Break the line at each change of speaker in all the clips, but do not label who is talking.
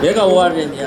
别搞我啊！这你。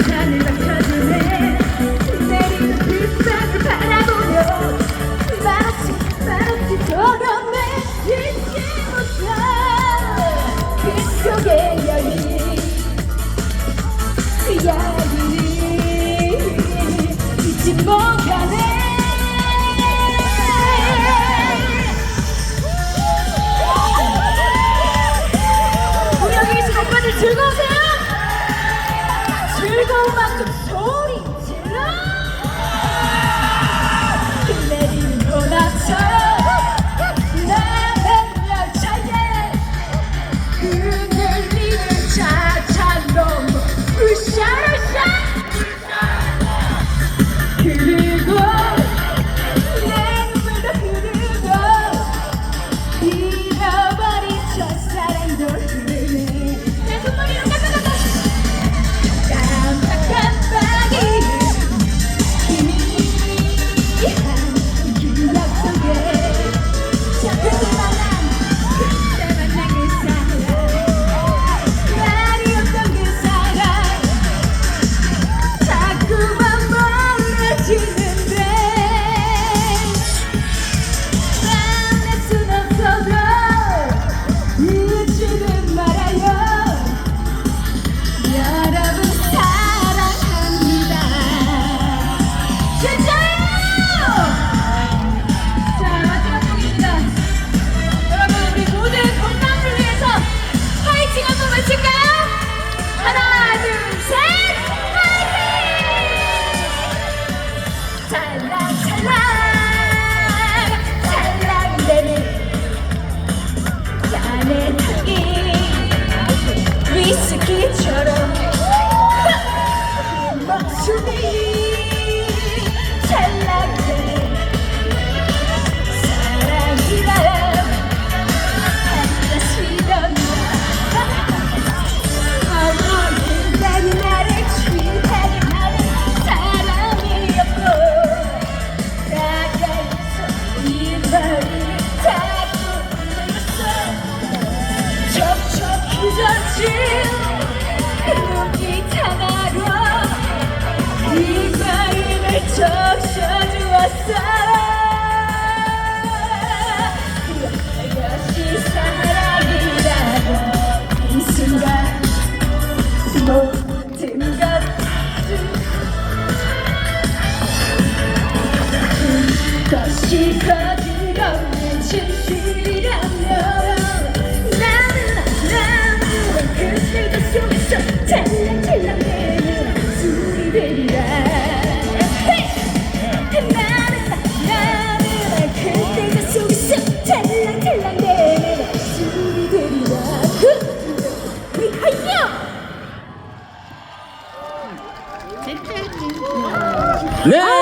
이야기 잊지 못하네 즐거운 만큼 이 거지 없는 진실이라면 나는 아무런 그 세계 속에서 찰랑찰랑대는 술이 되리라 나는 나는 그 세계 속에서 찰랑찰랑대는 술이 되리라 우리
하이요 네! 네.